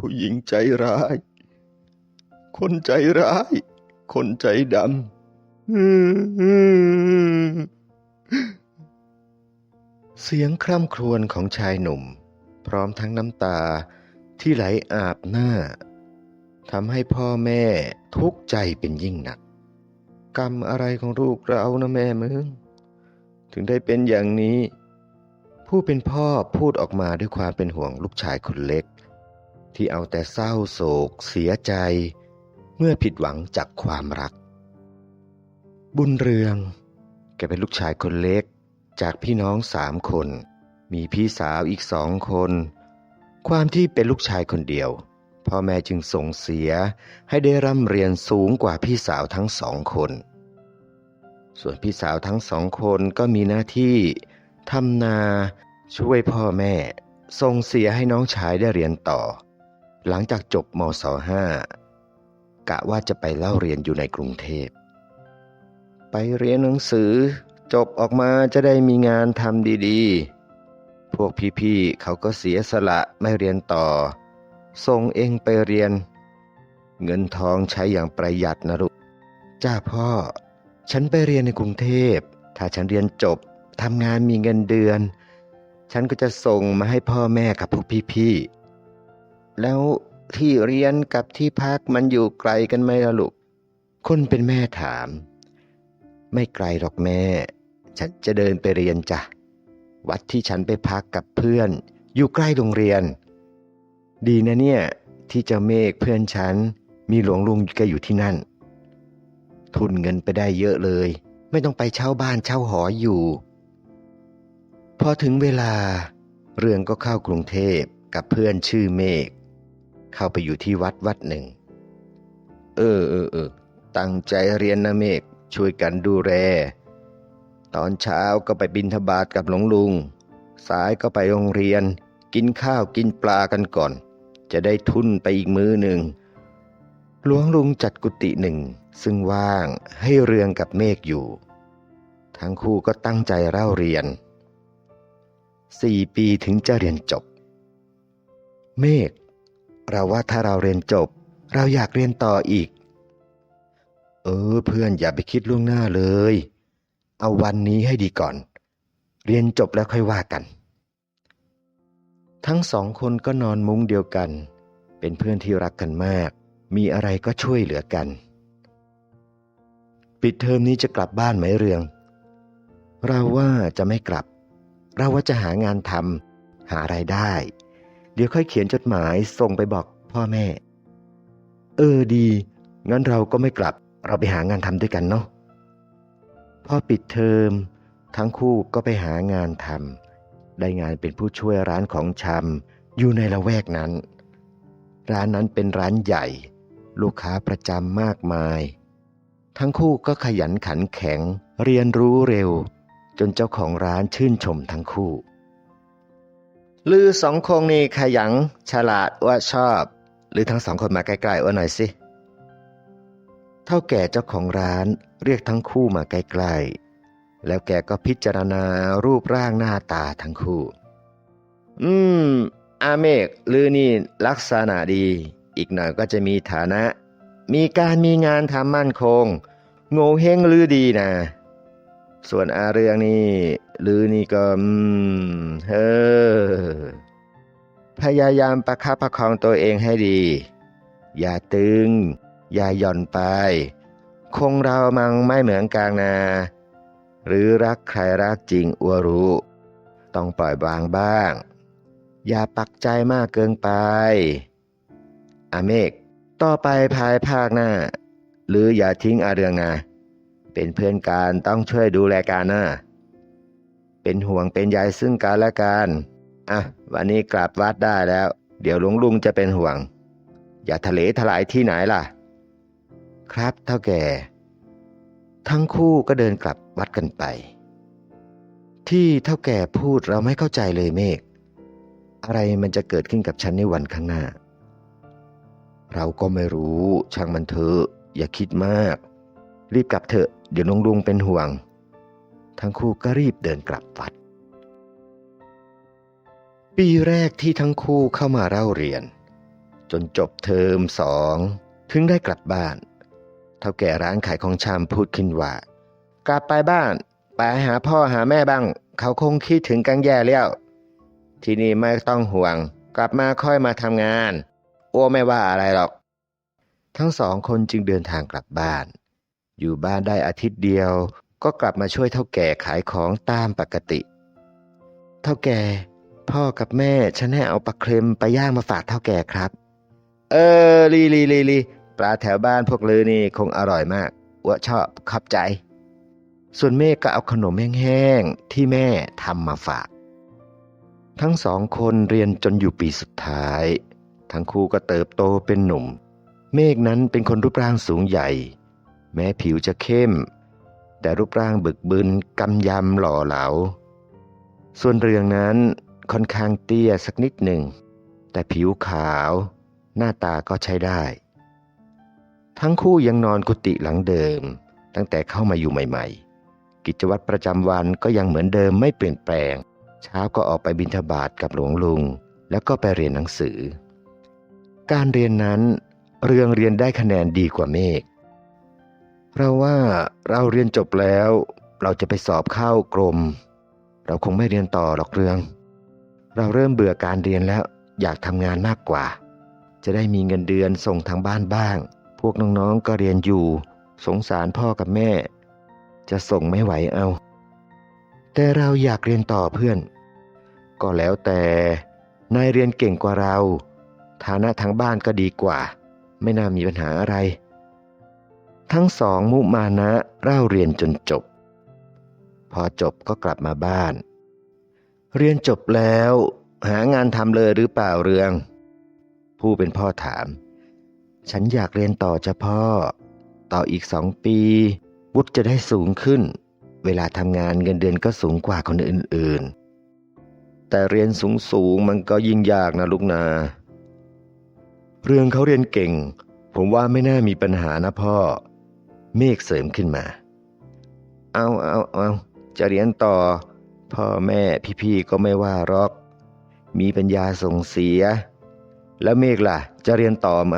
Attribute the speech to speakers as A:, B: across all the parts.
A: ผู้หญิงใจร้าย คนใจร้าย คนใจดำ เสียงคร่ำครวญของชายหนุ่ม พร้อมทั้งน้ำตาที่ไหลอาบหน้าทำให้พ่อแม่ทุกข์ใจเป็นยิ่งหนัก กรรมอะไรของลูกเรานะแม่มึง ถึงได้เป็นอย่างนี้ ผู้เป็นพ่อพูดออกมาด้วยความเป็นห่วงลูกชายคนเล็ก ที่เอาแต่เศร้าโศก เสียใจ เมื่อผิดหวังจากความรัก บุญเรือง แกเป็นลูกชายคนเล็ก จากพี่น้องสามคน มีพี่สาวอีกสองคน ความที่เป็นลูกชายคนเดียวพ่อแม่จึงส่งเสียให้ได้ร่ำเรียนสูงกว่าพี่สาวทั้งสองคน ส่วนพี่สาวทั้งสองคนก็มีหน้าที่ทำนาช่วยพ่อแม่ส่งเสียให้น้องชายได้เรียนต่อ หลังจากจบมศห้ากะว่าจะไปเล่าเรียนอยู่ในกรุงเทพ ไปเรียนหนังสือ จบออกมาจะได้มีงานทำดีๆ พวกพี่ๆเขาก็เสียสละไม่เรียนต่อ ส่งเองไปเรียน เงินทองใช้อย่างประหยัดนะลูกจ้าพ่อ ฉันไปเรียนในกรุงเทพ ถ้าฉันเรียนจบทำงานมีเงินเดือน ฉันก็จะส่งมาให้พ่อแม่กับพวกพี่ๆ แล้วที่เรียนกับที่พักมันอยู่ไกลกันไหมล่ะลูก คนเป็นแม่ถาม ไม่ไกลหรอกแม่ ฉันจะเดินไปเรียนจ้ะ วัดที่ฉันไปพักกับเพื่อน อยู่ใกล้โรงเรียน ดีนะเนี่ย ที่เจ้าเมฆเพื่อนฉัน มีหลวงลุงแกอยู่ที่นั่น ทุนเงินไปได้เยอะเลย ไม่ต้องไปเช่าบ้านเช่าหออยู่ พอถึงเวลา เรื่องก็เข้ากรุงเทพกับเพื่อนชื่อเมฆ เข้าไปอยู่ที่วัดวัดหนึ่ง เออเออเออตั้งใจเรียนนะเมฆช่วยกันดูแล ตอนเช้าก็ไปบินทบาทกับหลวงลุง สายก็ไปโรงเรียน กินข้าวกินปลากันก่อน จะได้ทุนไปอีกมื้อหนึ่ง หลวงลุงจัดกุฏิหนึ่ง ซึ่งว่างให้เรืองกับเมฆอยู่ ทั้งคู่ก็ตั้งใจเล่าเรียนสี่ปีถึงจะเรียนจบ เมฆ เราว่าถ้าเราเรียนจบ เราอยากเรียนต่ออีก เออ เพื่อนอย่าไปคิดล่วงหน้าเลย เอาวันนี้ให้ดีก่อน เรียนจบแล้วค่อยว่ากัน ทั้งสองคนก็นอนมุ้งเดียวกัน เป็นเพื่อนที่รักกันมาก มีอะไรก็ช่วยเหลือกัน ปิดเทอมนี้จะกลับบ้านไหมเรือง เราว่าจะไม่กลับ เราว่าจะหางานทำหารายได้ ดี๋ยวค่อยเขียนจดหมายส่งไปบอกพ่อแม่ เออดี งั้นเราก็ไม่กลับ เราไปหางานทำด้วยกันเนาะ พอปิดเทอม ทั้งคู่ก็ไปหางานทำ ได้งานเป็นผู้ช่วยร้านของชำอยู่ในละแวกนั้น ร้านนั้นเป็นร้านใหญ่ ลูกค้าประจำมากมาย ทั้งคู่ก็ขยันขันแข็ง เรียนรู้เร็ว จนเจ้าของร้านชื่นชมทั้งคู่ ลือสองคงนี่ขยันฉลาดว่าชอบ หรือทั้งสองคนมาใกล้ๆว่าหน่อยสิเท่าแก่เจ้าของร้านเรียกทั้งคู่มาใกล้ๆแล้วแกก็พิจารณารูปร่างหน้าตาทั้งคู่ อืม อาเมกลือนี่ลักษณะดี อีกหน่อยก็จะมีฐานะ มีการมีงานทำมั่นคง โง่เฮงลือดีนะ ส่วนอาเรืองนี่ลือนี่ก็อืมเฮ้อพยายามประคับประคองตัวเองให้ดี อย่าตึง อย่าหย่อนไป คงเรามังไม่เหมือนกลางนา หรือรักใครรักจริงอัวรู้ ต้องปล่อยวางบ้าง อย่าปักใจมากเกินไป อเมก ต่อไปภายภาคหน้า หรืออย่าทิ้งอาเรืองนะ เป็นเพื่อนกันต้องช่วยดูแลกันนะเป็นห่วงเป็นใยซึ่งกันและกันอะวันนี้กลับวัดได้แล้ว เดี๋ยวลวงลุงจะเป็นห่วง อย่าทะเลถลายที่ไหนล่ะ ครับเท่าแก่ ทั้งคู่ก็เดินกลับวัดกันไป ที่เท่าแก่พูดเราไม่เข้าใจเลยเมฆอะไรมันจะเกิดขึ้นกับฉันในวันข้างหน้า เราก็ไม่รู้ช่างมันเถอะอย่าคิดมาก รีบกลับเถอะ เดี๋ยวลุงลุงเป็นห่วง ทั้งคู่ก็รีบเดินกลับวัด ปีแรกที่ทั้งคู่เข้ามาเล่าเรียน จนจบเทอมสองถึงได้กลับบ้าน เท่าแก่ร้านขายของชำพูดขึ้นว่า กลับไปบ้านไปหาพ่อหาแม่บ้าง เขาคงคิดถึงกังแย่แล้ว ที่นี่ไม่ต้องห่วง กลับมาค่อยมาทำงาน อ้วไม่ว่าอะไรหรอก ทั้งสองคนจึงเดินทางกลับบ้าน อยู่บ้านได้อาทิตย์เดียว ก็กลับมาช่วยเท่าแก่ขายของตามปกติ เท่าแก่ พ่อกับแม่ฉันให้เอาปลาเค็มไปย่างมาฝากเท่าแก่ครับ เออลีลีลีลีปลาแถวบ้านพวกลือนี่คงอร่อยมากอ้วชอบขอบใจ ส่วนเมฆก็เอาขนมแห้งๆที่แม่ทำมาฝาก ทั้งสองคนเรียนจนอยู่ปีสุดท้าย ทั้งคู่ก็เติบโตเป็นหนุ่ม เมฆนั้นเป็นคนรูปร่างสูงใหญ่ แม้ผิวจะเข้ม แต่รูปร่างบึกบึนกำยำหล่อเหลา ส่วนเรืองนั้นค่อนข้างเตี้ยสักนิดหนึ่ง แต่ผิวขาว หน้าตาก็ใช้ได้ ทั้งคู่ยังนอนกุฏิหลังเดิม ตั้งแต่เข้ามาอยู่ใหม่ ๆ กิจวัตรประจำวันก็ยังเหมือนเดิมไม่เปลี่ยนแปลง เช้าก็ออกไปบิณฑบาตกับหลวงลุง แล้วก็ไปเรียนหนังสือ การเรียนนั้นเรืองเรียนได้คะแนนดีกว่าเมฆ เราว่าเราเรียนจบแล้ว เราจะไปสอบเข้ากรม เราคงไม่เรียนต่อหรอกเรือง เราเริ่มเบื่อการเรียนแล้วอยากทำงานมากกว่า จะได้มีเงินเดือนส่งทางบ้านบ้าง พวกน้องๆก็เรียนอยู่ สงสารพ่อกับแม่ จะส่งไม่ไหวเอา แต่เราอยากเรียนต่อเพื่อน ก็แล้วแต่นายเรียนเก่งกว่าเรา ฐานะทางบ้านก็ดีกว่า ไม่น่ามีปัญหาอะไร ทั้งสองมุมานะเล่าเรียนจนจบ พอจบก็กลับมาบ้าน เรียนจบแล้ว หางานทำเลยหรือเปล่าเรือง ผู้เป็นพ่อถาม ฉันอยากเรียนต่อจะพ่อ ต่ออีกสองปีวุฒิจะได้สูงขึ้น เวลาทำงานเงินเดือนก็สูงกว่าคนอื่น ๆ แต่เรียนสูงสูงๆมันก็ยิ่งยากนะลูกนา เรื่องเขาเรียนเก่ง ผมว่าไม่น่ามีปัญหานะพ่อ เมฆเสริมขึ้นมา เอาเอาเอาจะเรียนต่อ พ่อแม่พี่ๆก็ไม่ว่าหรอก มีปัญญาส่งเสีย แล้วเมฆล่ะ จะเรียนต่อไหม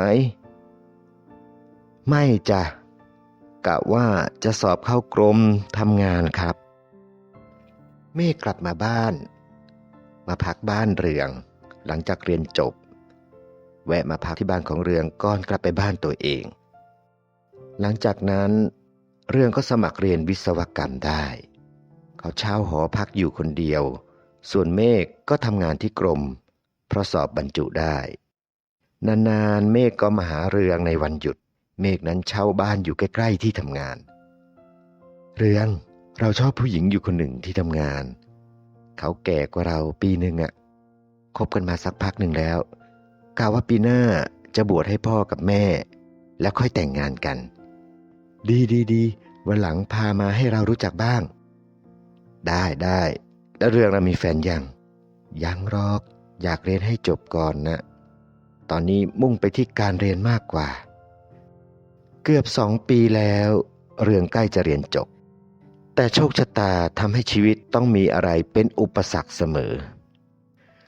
A: ไม่จ้ะกะว่าจะสอบเข้ากรมทำงานครับ เมฆกลับมาบ้าน มาพักบ้านเรือง หลังจากเรียนจบ แวะมาพักที่บ้านของเรืองก่อนกลับไปบ้านตัวเอง หลังจากนั้น เรืองก็สมัครเรียนวิศวกรรมได้ เขาเช่าหอพักอยู่คนเดียว ส่วนเมฆก็ทำงานที่กรม เพราะสอบบรรจุได้ นานๆ เมฆก็มาหาเรืองในวันหยุด เมฆนั้นเช่าบ้านอยู่ใกล้ๆที่ทำงาน เรืองเราชอบผู้หญิงอยู่คนหนึ่งที่ทำงาน เขาแก่กว่าเราปีหนึ่งอะคบกันมาสักพักหนึ่งแล้วกล่าวว่าปีหน้าจะบวชให้พ่อกับแม่ แล้วค่อยแต่งงานกัน ดีดีดีวันหลังพามาให้เรารู้จักบ้าง ได้ได้ แล้วเรื่องเรามีแฟนยัง ยังหรอก อยากเรียนให้จบก่อนนะ ตอนนี้มุ่งไปที่การเรียนมากกว่า เกือบสองปีแล้ว เรื่องใกล้จะเรียนจบ แต่โชคชะตาทำให้ชีวิตต้องมีอะไรเป็นอุปสรรคเสมอ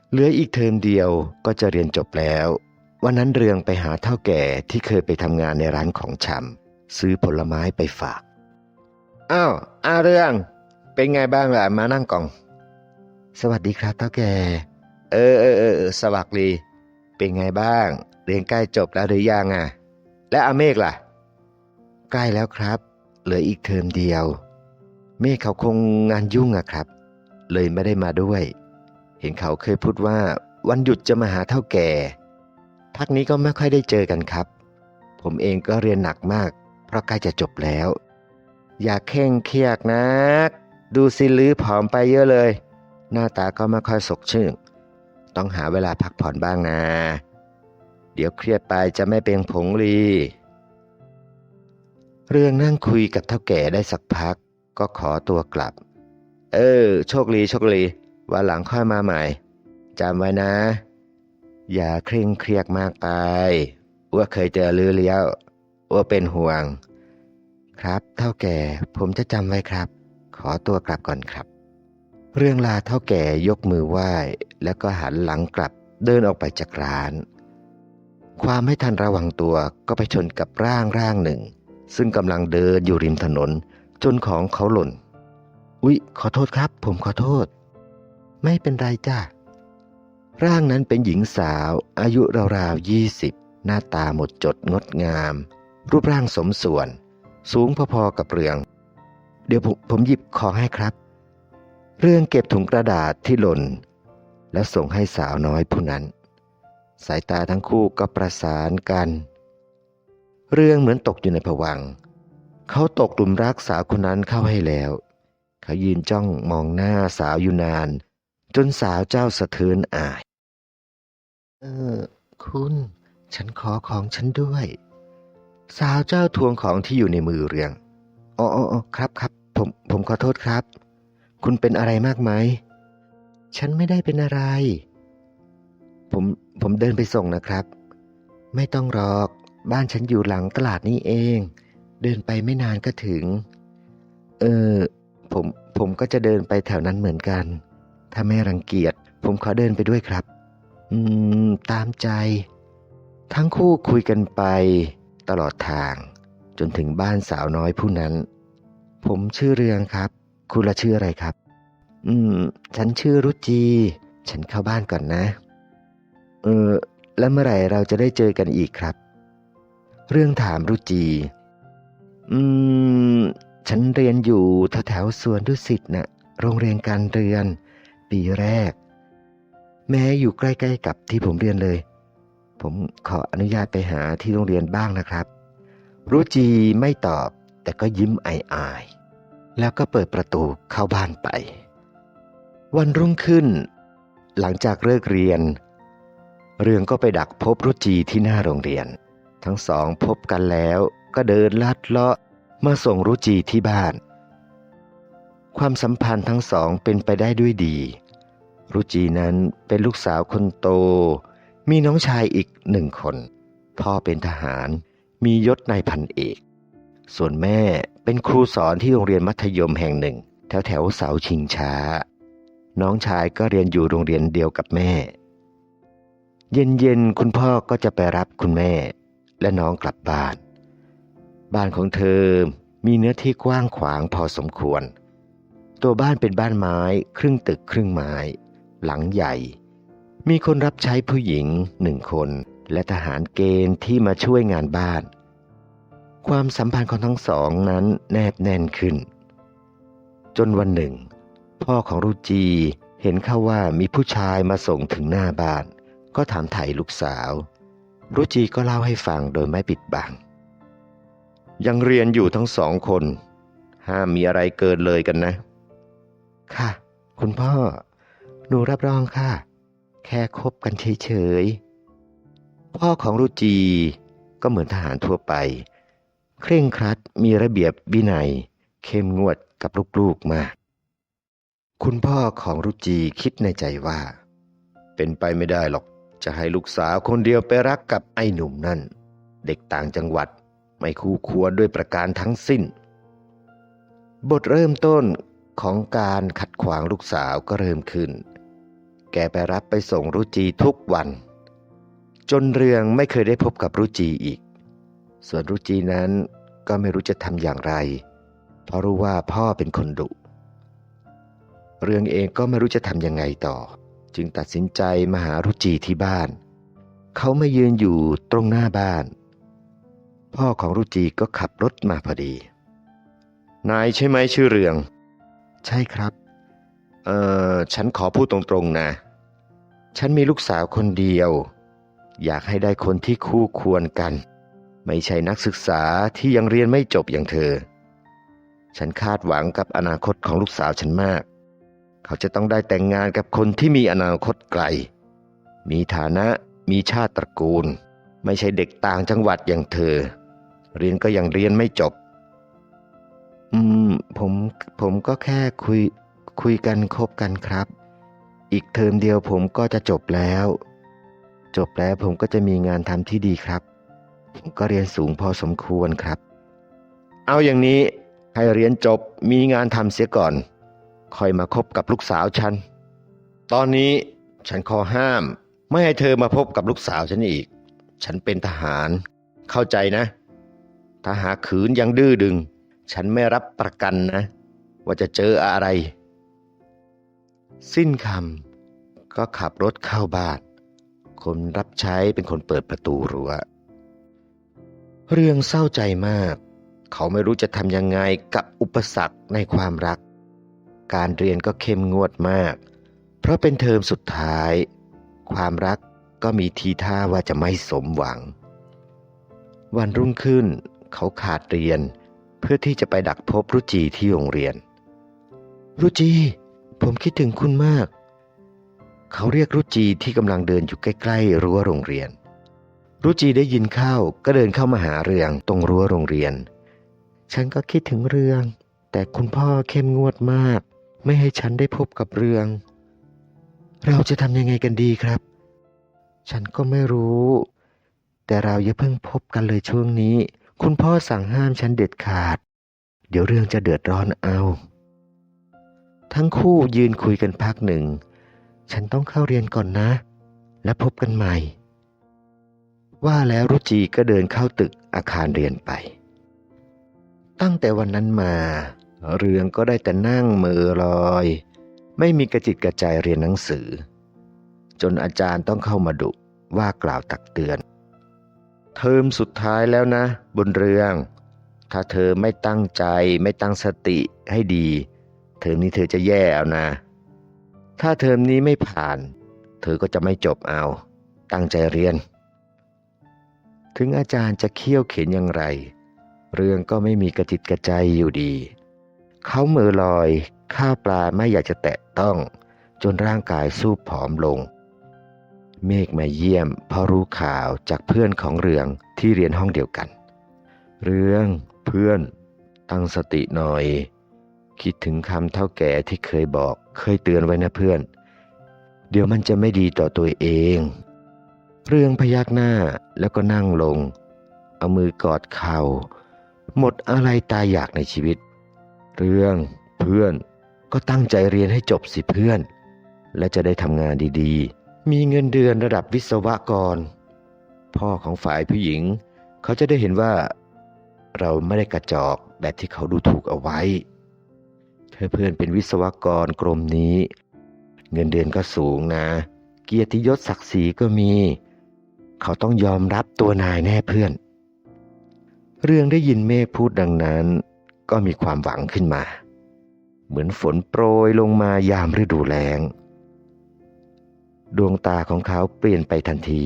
A: เหลืออีกเทอมเดียวก็จะเรียนจบแล้ว วันนั้นเรืองไปหาเท่าแก่ที่เคยไปทำงานในร้านของชำ ซื้อผลไม้ไปฝาก อ้าวอาเรื่อง เป็นไงบ้างล่ะ มานั่งกล่อง สวัสดีครับเท่าแก เออเออเออสวัสดี เป็นไงบ้าง เรียนใกล้จบแล้วหรือยังอะ และอาเมฆล่ะ ใกล้แล้วครับ เหลืออีกเทอมเดียว เมฆเขาคงงานยุ่งอะครับ เลยไม่ได้มาด้วย เห็นเขาเคยพูดว่า วันหยุดจะมาหาเท่าแก่พักนี้ก็ไม่ค่อยได้เจอกันครับ ผมเองก็เรียนหนักมาก ราะใกล้จะจบแล้ว อย่าเข่งเครียดนัก ดูสิลือผอมไปเยอะเลย หน้าตาก็ไม่ค่อยสกชื่นต้องหาเวลาพักผ่อนบ้างนะ เดี๋ยวเครียดไปจะไม่เป็นผงลีเรื่องนั่งคุยกับเท่าแก่ได้สักพัก ก็ขอตัวกลับ เออ โชคลีโชคลีวันหลังค่อยมาใหม่จำไว้นะ อย่าเคร่งเครียดมากไปว่าเคยเจอลือเลี้ยว ว่าเป็นห่วง ครับ เท่าแก่ผมจะจำไว้ครับ ขอตัวกลับก่อนครับ เรื่องลาเท่าแก่ยกมือไหว้ แล้วก็หันหลังกลับเดินออกไปจากร้าน ความไม่ทันระวังตัวก็ไปชนกับร่างร่างหนึ่ง ซึ่งกำลังเดินอยู่ริมถนน จนของเขาหล่น อุ๊ย ขอโทษครับ ผมขอโทษ ไม่เป็นไรจ้าร่างนั้นเป็นหญิงสาวอายุราวๆยี่สิบหน้าตาหมดจดงดงาม รูปร่างสมส่วน สูงพอๆกับเรือง เดี๋ยวผมผมหยิบของให้ครับ เรื่องเก็บถุงกระดาษที่หล่น แล้วส่งให้สาวน้อยผู้นั้น สายตาทั้งคู่ก็ประสานกัน เรื่องเหมือนตกอยู่ในผวังเขาตกหลุมรักสาวคนนั้นเข้าให้แล้ว เขายืนจ้องมองหน้าสาวอยู่นาน จนสาวเจ้าสะเทือนอาย เออ คุณ ฉันขอของฉันด้วย สาวเจ้าทวงของที่อยู่ในมือเรืองอ๋ออครับครับผมผมขอโทษครับ คุณเป็นอะไรมากไหม ฉันไม่ได้เป็นอะไร ผมผมเดินไปส่งนะครับ ไม่ต้องหรอก บ้านฉันอยู่หลังตลาดนี้เอง เดินไปไม่นานก็ถึง เออ ผมผมก็จะเดินไปแถวนั้นเหมือนกัน ถ้าไม่รังเกียจ ผมขอเดินไปด้วยครับ อืม ตามใจ ทั้งคู่คุยกันไป ตลอดทาง จนถึงบ้านสาวน้อยผู้นั้น ผมชื่อเรืองครับ คุณละชื่ออะไรครับ อืม ฉันชื่อรุจี ฉันเข้าบ้านก่อนนะ เออ แล้วเมื่อไหร่เราจะได้เจอกันอีกครับ เรื่องถามรุจี อืม ฉันเรียนอยู่แถวแถวสวนดุสิตนะ่ะ โรงเรียนการเรียน ปีแรก แม้อยู่ใกล้ๆกับที่ผมเรียนเลย ผมขออนุญาตไปหาที่โรงเรียนบ้างนะครับ รุจีไม่ตอบแต่ก็ยิ้มอายๆแล้วก็เปิดประตูเข้าบ้านไป วันรุ่งขึ้น หลังจากเลิกเรียน เรืองก็ไปดักพบรุจีที่หน้าโรงเรียน ทั้งสองพบกันแล้วก็เดินลัดเลาะมาส่งรุจีที่บ้าน ความสัมพันธ์ทั้งสองเป็นไปได้ด้วยดี รุจีนั้นเป็นลูกสาวคนโต มีน้องชายอีกหนึ่งคน พ่อเป็นทหารมียศนายพันเอก ส่วนแม่เป็นครูสอนที่โรงเรียนมัธยมแห่งหนึ่ง แถวแถวเสาชิงช้า น้องชายก็เรียนอยู่โรงเรียนเดียวกับแม่ เย็นๆคุณพ่อก็จะไปรับคุณแม่ และน้องกลับบ้าน บ้านของเธอมีเนื้อที่กว้างขวางพอสมควร ตัวบ้านเป็นบ้านไม้ ครึ่งตึกครึ่งไม้ หลังใหญ่ มีคนรับใช้ผู้หญิงหนึ่งคนและทหารเกณฑ์ที่มาช่วยงานบ้าน ความสัมพันธ์ของทั้งสองนั้นแนบแน่นขึ้น จนวันหนึ่ง พ่อของรุจีเห็นเข้าว่ามีผู้ชายมาส่งถึงหน้าบ้าน ก็ถามไถ่ลูกสาว รุจีก็เล่าให้ฟังโดยไม่ปิดบัง ยังเรียนอยู่ทั้งสองคน ห้ามมีอะไรเกินเลยกันนะ ค่ะ คุณพ่อ หนูรับรองค่ะ แค่คบกันเฉยๆ พ่อของรุจีก็เหมือนทหารทั่วไป เคร่งครัดมีระเบียบวินัย เข้มงวดกับลูกๆมาก คุณพ่อของรุจีคิดในใจว่า เป็นไปไม่ได้หรอกจะให้ลูกสาวคนเดียวไปรักกับไอ้หนุ่มนั่น เด็กต่างจังหวัดไม่คู่ควรด้วยประการทั้งสิ้น บทเริ่มต้นของการขัดขวางลูกสาวก็เริ่มขึ้น แกไปรับไปส่งรุจีทุกวัน จนเรืองไม่เคยได้พบกับรุจีอีก ส่วนรุจีนั้นก็ไม่รู้จะทำอย่างไร เพราะรู้ว่าพ่อเป็นคนดุ เรืองเองก็ไม่รู้จะทำยังไงต่อ จึงตัดสินใจมาหารุจีที่บ้าน เขามายืนอยู่ตรงหน้าบ้าน พ่อของรุจีก็ขับรถมาพอดี นายใช่ไหมชื่อเรือง ใช่ครับ เอ่อฉันขอพูดตรงๆนะ ฉันมีลูกสาวคนเดียว อยากให้ได้คนที่คู่ควรกัน ไม่ใช่นักศึกษาที่ยังเรียนไม่จบอย่างเธอ ฉันคาดหวังกับอนาคตของลูกสาวฉันมาก เขาจะต้องได้แต่งงานกับคนที่มีอนาคตไกล มีฐานะมีชาติตระกูล ไม่ใช่เด็กต่างจังหวัดอย่างเธอ เรียนก็ยังเรียนไม่จบ อืม ผมผมก็แค่คุยคุยกันคบกันครับ อีกเทอมเดียวผมก็จะจบแล้ว จบแล้วผมก็จะมีงานทำที่ดีครับ ผมก็เรียนสูงพอสมควรครับ เอาอย่างนี้ให้เรียนจบมีงานทำเสียก่อน ค่อยมาคบกับลูกสาวฉัน ตอนนี้ฉันขอห้าม ไม่ให้เธอมาพบกับลูกสาวฉันอีก ฉันเป็นทหาร เข้าใจนะ ถ้าหากขืนยังดื้อดึง ฉันไม่รับประกันนะ ว่าจะเจออะไร สิ้นคำ ก็ขับรถเข้าบ้าน คนรับใช้เป็นคนเปิดประตูรั้ว เรื่องเศร้าใจมาก เขาไม่รู้จะทำยังไงกับอุปสรรคในความรัก การเรียนก็เข้มงวดมาก เพราะเป็นเทอมสุดท้าย ความรักก็มีทีท่าว่าจะไม่สมหวัง วันรุ่งขึ้น เขาขาดเรียนเพื่อที่จะไปดักพบรุจีที่โรงเรียน รุจี ผมคิดถึงคุณมาก เขาเรียกรุจีที่กำลังเดินอยู่ใกล้ๆรั้วโรงเรียน รุจีได้ยินเข้าก็เดินเข้ามาหาเรืองตรงรั้วโรงเรียน ฉันก็คิดถึงเรือง แต่คุณพ่อเข้มงวดมาก ไม่ให้ฉันได้พบกับเรือง เราจะทำยังไงกันดีครับ ฉันก็ไม่รู้ แต่เราอย่าเพิ่งพบกันเลยช่วงนี้ คุณพ่อสั่งห้ามฉันเด็ดขาด เดี๋ยวเรื่องจะเดือดร้อนเอา ทั้งคู่ยืนคุยกันพักหนึ่ง ฉันต้องเข้าเรียนก่อนนะ และพบกันใหม่ ว่าแล้วรุจีก็เดินเข้าตึกอาคารเรียนไป ตั้งแต่วันนั้นมา เรืองก็ได้แต่นั่งมือลอย ไม่มีกระจิตกระใจเรียนหนังสือ จนอาจารย์ต้องเข้ามาดุว่ากล่าวตักเตือน เทอมสุดท้ายแล้วนะ บนเรือง ถ้าเธอไม่ตั้งใจไม่ตั้งสติให้ดี เทอมนี้เธอจะแย่เอานะ ถ้าเทอมนี้ไม่ผ่าน เธอก็จะไม่จบเอา ตั้งใจเรียน ถึงอาจารย์จะเคี่ยวเข็นอย่างไร เรื่องก็ไม่มีกระจิตกระใจอยู่ดี เขาเมือลอยข้าปลาไม่อยากจะแตะต้อง จนร่างกายสู้ผอมลง เมฆมาเยี่ยมเพราะรู้ข่าวจากเพื่อนของเรืองที่เรียนห้องเดียวกัน เรืองเพื่อน ตั้งสติหน่อย คิดถึงคำเท่าแก่ที่เคยบอก เคยเตือนไว้นะเพื่อน เดี๋ยวมันจะไม่ดีต่อตัวเอง เรื่องพยักหน้าแล้วก็นั่งลง เอามือกอดเข่า หมดอะไรตายอยากในชีวิต เรื่องเพื่อนก็ตั้งใจเรียนให้จบสิเพื่อน และจะได้ทำงานดีๆ มีเงินเดือนระดับวิศวกร พ่อของฝ่ายผู้หญิง เขาจะได้เห็นว่า เราไม่ได้กระจอกแบบที่เขาดูถูกเอาไว้ เธอเพื่อนเป็นวิศวกรกรมนี้ เงินเดือนก็สูงนะ เกียรติยศศักดิ์ศรีก็มี เขาต้องยอมรับตัวนายแน่เพื่อน เรื่องได้ยินเมฆพูดดังนั้น ก็มีความหวังขึ้นมา เหมือนฝนโปรยลงมายามฤดูแล้ง ดวงตาของเขาเปลี่ยนไปทันที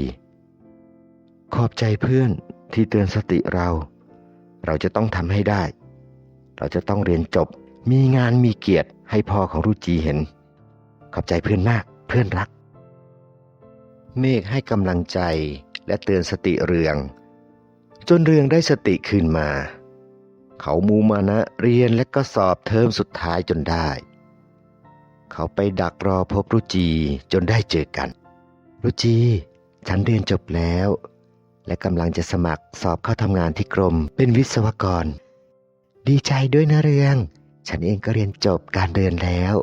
A: ขอบใจเพื่อนที่เตือนสติเรา เราจะต้องทำให้ได้ เราจะต้องเรียนจบ มีงานมีเกียรติให้พ่อของรุจีเห็น ขอบใจเพื่อนมากเพื่อนรัก เมฆให้กำลังใจและเตือนสติเรือง จนเรืองได้สติคืนมา เขามูมานะเรียนและก็สอบเทอมสุดท้ายจนได้ เขาไปดักรอพบรุจีจนได้เจอกัน รุจี ฉันเรียนจบแล้ว และกำลังจะสมัครสอบเข้าทำงานที่กรมเป็นวิศวกร ดีใจด้วยนะเรือง ฉันเองก็เรียนจบการเรียนแล้ว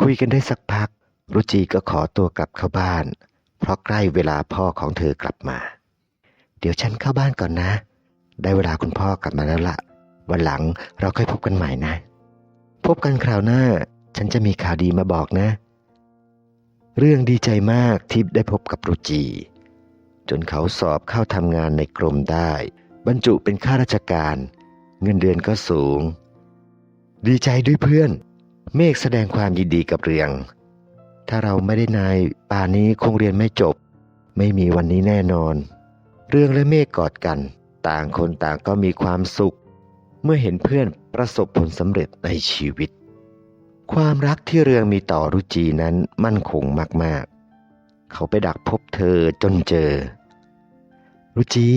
A: คุยกันได้สักพัก รุจีก็ขอตัวกลับเข้าบ้าน เพราะใกล้เวลาพ่อของเธอกลับมา เดี๋ยวฉันเข้าบ้านก่อนนะ ได้เวลาคุณพ่อกลับมาแล้วล่ะวันหลังเราค่อยพบกันใหม่นะ พบกันคราวหน้า ฉันจะมีข่าวดีมาบอกนะ เรื่องดีใจมากที่ได้พบกับรุจี จนเขาสอบเข้าทำงานในกรมได้ บรรจุเป็นข้าราชการ เงินเดือนก็สูง ดีใจด้วยเพื่อน เมฆแสดงความยินดีกับเรืองถ้าเราไม่ได้นายป่านนี้คงเรียนไม่จบ ไม่มีวันนี้แน่นอน เรื่องและเมฆกอดกัน ต่างคนต่างก็มีความสุข เมื่อเห็นเพื่อนประสบผลสำเร็จในชีวิต ความรักที่เรืองมีต่อรุจีนั้นมั่นคงมากๆ เขาไปดักพบเธอจนเจอ รุจี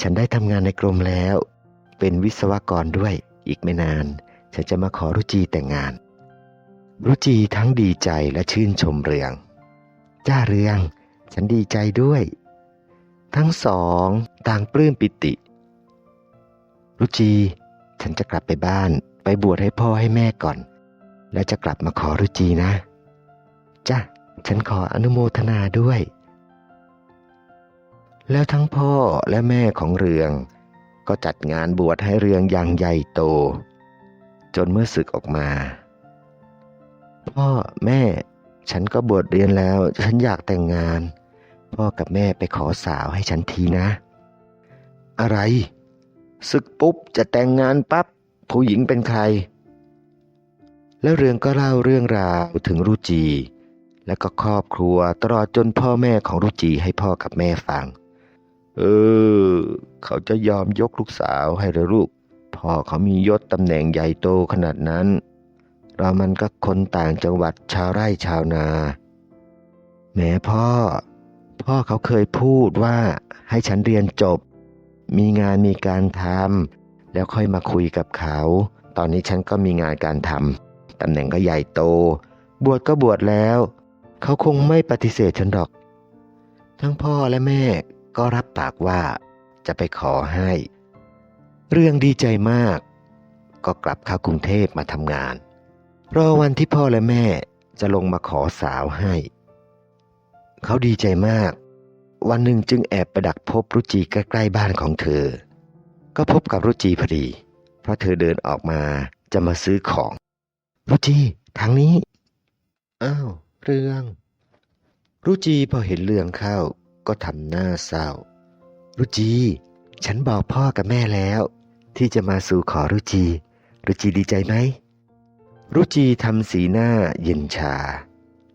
A: ฉันได้ทำงานในกรมแล้ว เป็นวิศวกรด้วยอีกไม่นาน ฉันจะมาขอรุจีแต่งงาน รุจีทั้งดีใจและชื่นชมเรือง จ้าเรือง ฉันดีใจด้วย ทั้งสองต่างปลื้มปิติ รุจี ฉันจะกลับไปบ้านไปบวชให้พ่อให้แม่ก่อน แล้วจะกลับมาขอรุจีนะ จ้ะฉันขออนุโมทนาด้วย แล้วทั้งพ่อและแม่ของเรืองก็จัดงานบวชให้เรืองอย่างใหญ่โต จนเมื่อศึกออกมา พ่อแม่ฉันก็บวชเรียนแล้ว ฉันอยากแต่งงาน พ่อกับแม่ไปขอสาวให้ฉันทีนะ อะไรศึกปุ๊บจะแต่งงานปั๊บผู้หญิงเป็นใคร แล้วเรืองก็เล่าเรื่องราวถึงรุจี และก็ครอบครัวตลอดจนพ่อแม่ของรุจีให้พ่อกับแม่ฟัง เออ เขาจะยอมยกลูกสาวให้เหรือลูก พ่อเขามียศตำแหน่งใหญ่โตขนาดนั้น เรามันก็คนต่างจังหวัดชาวไร่ชาวนา แม่พ่อ พ่อเขาเคยพูดว่าให้ฉันเรียนจบ มีงานมีการทำแล้วค่อยมาคุยกับเขา ตอนนี้ฉันก็มีงานการทำตำแหน่งก็ใหญ่โต บวชก็บวชแล้ว เขาคงไม่ปฏิเสธฉันหรอก ทั้งพ่อและแม่ก็รับปากว่าจะไปขอให้ เรื่องดีใจมาก ก็กลับเข้ากรุงเทพมาทำงาน รอวันที่พ่อและแม่จะลงมาขอสาวให้ เขาดีใจมาก วันหนึ่งจึงแอบไปดักพบรุจีใกล้ๆบ้านของเธอ ก็พบกับรุจีพอดี เพราะเธอเดินออกมาจะมาซื้อของ รุจีทางนี้ อ้าว เรื่อง รุจีพอเห็นเรื่องเข้าก็ทำหน้าเศร้า รุจี ฉันบอกพ่อกับแม่แล้ว ที่จะมาสู่ขอรุจี รุจีดีใจไหม รุจีทำสีหน้าเย็นชา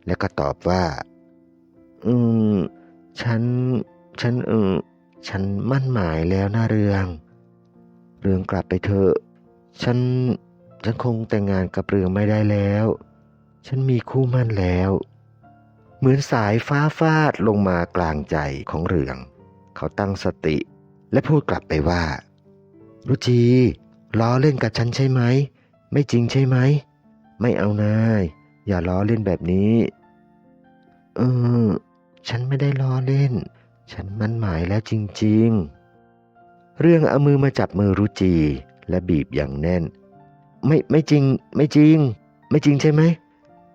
A: แล้วก็ตอบว่า อืม ฉัน ฉันเออฉันมั่นหมายแล้วนะเรือง เรืองกลับไปเถอะ ฉัน ฉันคงแต่งงานกับเรืองไม่ได้แล้ว ฉันมีคู่มั่นแล้ว เหมือนสายฟ้าฟาดลงมากลางใจของเรือง เขาตั้งสติ และพูดกลับไปว่า รุจีล้อเล่นกับฉันใช่ไหม ไม่จริงใช่ไหม ไม่เอานายอย่าล้อเล่นแบบนี้ เออ ฉันไม่ได้ล้อเล่น ฉันมั่นหมายแล้วจริง ๆ เรื่องเอามือมาจับมือรุจีและบีบอย่างแน่น ไม่ไม่จริง ไม่จริง ไม่จริงใช่ไหม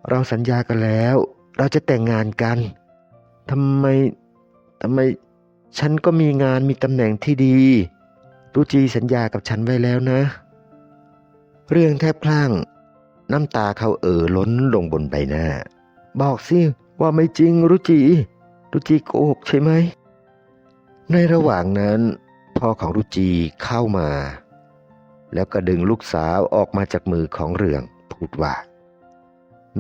A: เราสัญญากันแล้ว เราจะแต่งงานกันทำไมทำไม ฉันก็มีงานมีตำแหน่งที่ดี รุจีสัญญากับฉันไว้แล้วนะ เรื่องแทบพลั้งน้ำตาเขาเอ่อล้นลงบนใบหน้า บอกสิว่าไม่จริงรุจี รุจีโกหกใช่ไหม ในระหว่างนั้น พ่อของรุจีเข้ามา แล้วก็ดึงลูกสาวออกมาจากมือของเรืองพูดว่า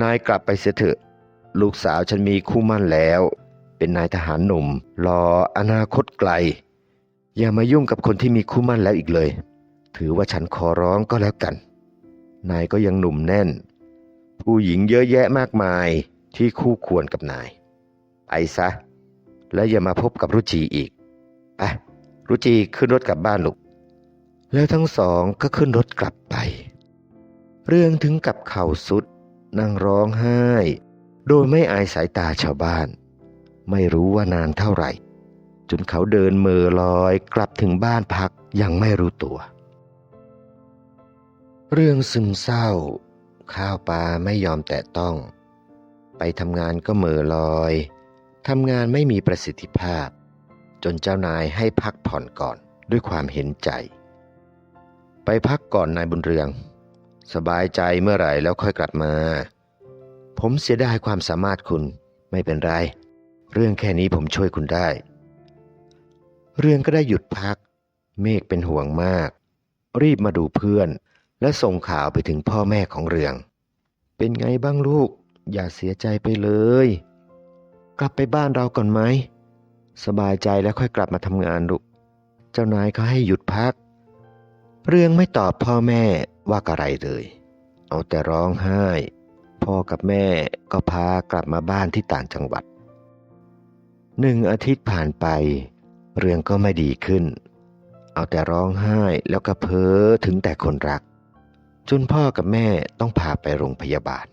A: นายกลับไปเสียเถอะ ลูกสาวฉันมีคู่มั่นแล้ว เป็นนายทหารหนุ่ม รออนาคตไกล อย่ามายุ่งกับคนที่มีคู่มั่นแล้วอีกเลย ถือว่าฉันขอร้องก็แล้วกัน นายก็ยังหนุ่มแน่น ผู้หญิงเยอะแยะมากมายที่คู่ควรกับนายไปซะ แล้วอย่ามาพบกับรุจีอีกไปรุจีขึ้นรถกลับบ้านลูกแล้วทั้งสองก็ขึ้นรถกลับไป เรื่องถึงกับเข่าสุดนั่งร้องไห้ โดยไม่อายสายตาชาวบ้าน ไม่รู้ว่านานเท่าไหร่ จนเขาเดินเมือลอยกลับถึงบ้านพักยังไม่รู้ตัว เรื่องซึมเศร้า ข้าวปลาไม่ยอมแตะต้อง ไปทำงานก็เม่อลอยทำงานไม่มีประสิทธิภาพ จนเจ้านายให้พักผ่อนก่อนด้วยความเห็นใจ ไปพักก่อนนายบุญเรือง สบายใจเมื่อไหร่แล้วค่อยกลับมา ผมเสียดายความสามารถคุณไม่เป็นไร เรื่องแค่นี้ผมช่วยคุณได้ เรื่องก็ได้หยุดพัก เมฆเป็นห่วงมาก รีบมาดูเพื่อน และส่งข่าวไปถึงพ่อแม่ของเรือง เป็นไงบ้างลูก อย่าเสียใจไปเลย กลับไปบ้านเราก่อนไหม สบายใจแล้วค่อยกลับมาทำงานลูก เจ้านายเขาให้หยุดพัก เรื่องไม่ตอบพ่อแม่ว่าอะไรเลย เอาแต่ร้องไห้ พ่อกับแม่ก็พากลับมาบ้านที่ต่างจังหวัด หนึ่งอาทิตย์ผ่านไป เรื่องก็ไม่ดีขึ้น เอาแต่ร้องไห้แล้วก็เพ้อถึงแต่คนรัก จนพ่อกับแม่ต้องพาไปโรงพยาบาล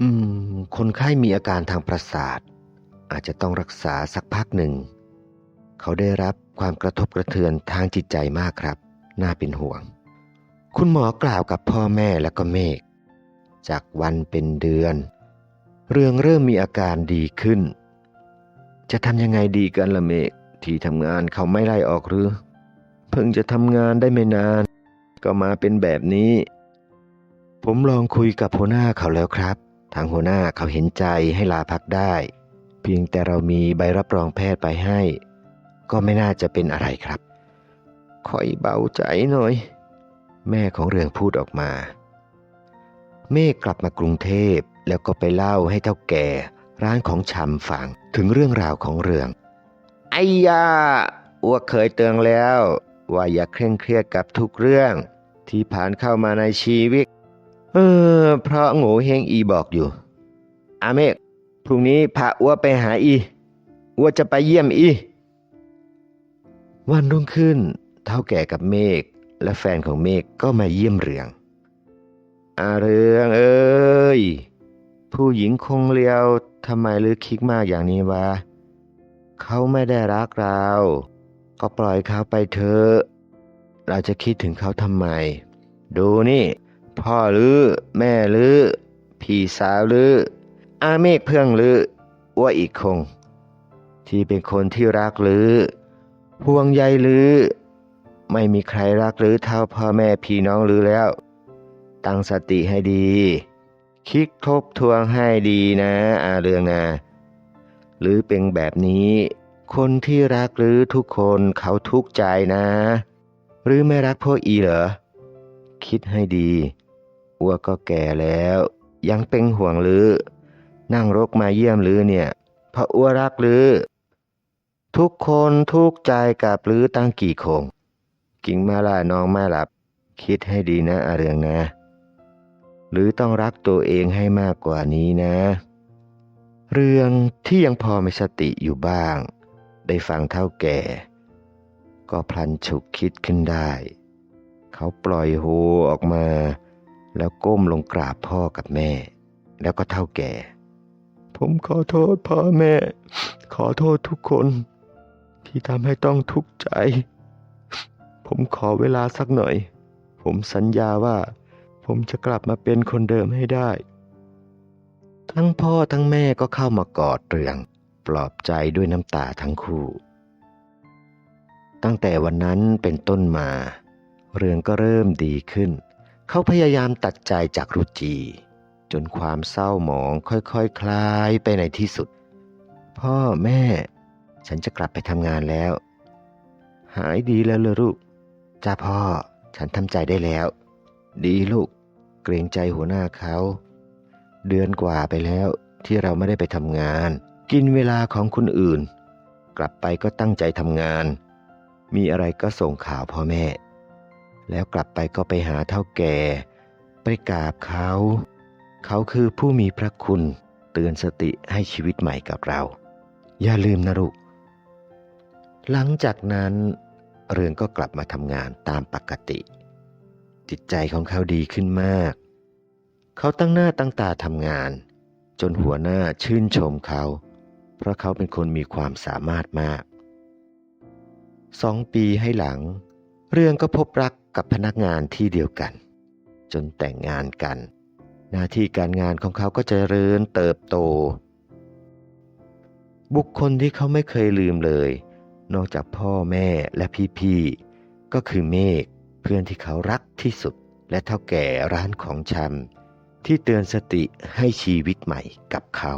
A: อืม คนไข้มีอาการทางประสาท อาจจะต้องรักษาสักพักหนึ่ง เขาได้รับความกระทบกระเทือนทางจิตใจมากครับ น่าเป็นห่วง คุณหมอกล่าวกับพ่อแม่และก็เมฆ จากวันเป็นเดือน เรื่องเริ่มมีอาการดีขึ้น จะทำยังไงดีกันล่ะเมฆที่ทำงานเขาไม่ไล่ออกหรือ เพิ่งจะทำงานได้ไม่นาน ก็มาเป็นแบบนี้ ผมลองคุยกับหัวหน้าเขาแล้วครับ ทางหัวหน้าเขาเห็นใจให้ลาพักได้ เพียงแต่เรามีใบรับรองแพทย์ไปให้ ก็ไม่น่าจะเป็นอะไรครับคอยเบาใจหน่อย แม่ของเรืองพูดออกมา เมฆกลับมากรุงเทพแล้วก็ไปเล่าให้เท่าแก่ ร้านของชำฟังถึงเรื่องราวของเรือง ไอ้ยาอ้วกเคยเตือนแล้ว ว่าอย่าเคร่งเครียดกับทุกเรื่อง ที่ผ่านเข้ามาในชีวิต เออ เพราะโง่เฮงอีบอกอยู่ อาเมฆพรุ่งนี้พาอ้วไปหาอีอ้วจะไปเยี่ยมอี วันรุ่งขึ้น เท่าแก่กับเมฆและแฟนของเมฆก็มาเยี่ยมเรืองอาเรืองเอ้ย ผู้หญิงคงเลียวทำไมลือคิดมากอย่างนี้วะเขาไม่ได้รักเรา ก็ปล่อยเขาไปเถอะเราจะคิดถึงเขาทำไม ดูนี่ พ่อหรือ แม่หรือ พี่สาวหรือ อาเมฆเพื่องหรือว่าอีกคง ที่เป็นคนที่รักหรือห่วงใยหรือ ไม่มีใครรักหรือเท่าพ่อแม่พี่น้องหรือแล้ว ตั้งสติให้ดี คิดทบทวนให้ดีนะอาเรืองนะหรือเป็นแบบนี้ คนที่รักหรือทุกคนเขาทุกข์ใจนะ หรือไม่รักพ่ออีเหรอ คิดให้ดีอ้วก็แก่แล้ว ยังเป็นห่วงหรือ นั่งรกมาเยี่ยมหรือเนี่ยพระอ้วรักหรือ ทุกคนทุกข์ใจกับหรือตั้งกี่คง กิ่งมาล่าน้องไม่หลับ คิดให้ดีนะอาเรืองนะ หรือต้องรักตัวเองให้มากกว่านี้นะ เรื่องที่ยังพอมีสติอยู่บ้าง ได้ฟังเท่าแก่ ก็พลันฉุกคิดขึ้นได้ เขาปล่อยโฮออกมา แล้วก้มลงกราบพ่อกับแม่ แล้วก็เท่าแก่ ผมขอโทษพ่อแม่ ขอโทษทุกคน ที่ทำให้ต้องทุกข์ใจ ผมขอเวลาสักหน่อย ผมสัญญาว่า ผมจะกลับมาเป็นคนเดิมให้ได้ ทั้งพ่อทั้งแม่ก็เข้ามากอดเรือง ปลอบใจด้วยน้ำตาทั้งคู่ ตั้งแต่วันนั้นเป็นต้นมา เรืองก็เริ่มดีขึ้น เขาพยายามตัดใจจากรุจี จนความเศร้าหมองค่อยๆคคลายไปในที่สุด พ่อแม่ ฉันจะกลับไปทำงานแล้ว หายดีแล้วเลยลูกจ้าพ่อฉันทำใจได้แล้ว ดีลูก เกรงใจหัวหน้าเขา เดือนกว่าไปแล้วที่เราไม่ได้ไปทำงาน กินเวลาของคนอื่น กลับไปก็ตั้งใจทำงาน มีอะไรก็ส่งข่าวพ่อแม่ แล้วกลับไปก็ไปหาเท่าแก่ ไปกราบเขา เขาคือผู้มีพระคุณเตือนสติให้ชีวิตใหม่กับเรา อย่าลืมนะลูก หลังจากนั้นเรืองก็กลับมาทำงานตามปกติ จิตใจของเขาดีขึ้นมาก เขาตั้งหน้าตั้งตาทำงาน จนหัวหน้าชื่นชมเขา เพราะเขาเป็นคนมีความสามารถมากสองปีให้หลัง เรื่องก็พบรักกับพนักงานที่เดียวกัน จนแต่งงานกัน หน้าที่การงานของเขาก็เจริญเติบโต บุคคลที่เขาไม่เคยลืมเลย นอกจากพ่อแม่และพี่ๆก็คือเมฆ เพื่อนที่เขารักที่สุดและเท่าแก่ร้านของชำที่เตือนสติให้ชีวิตใหม่กับเขา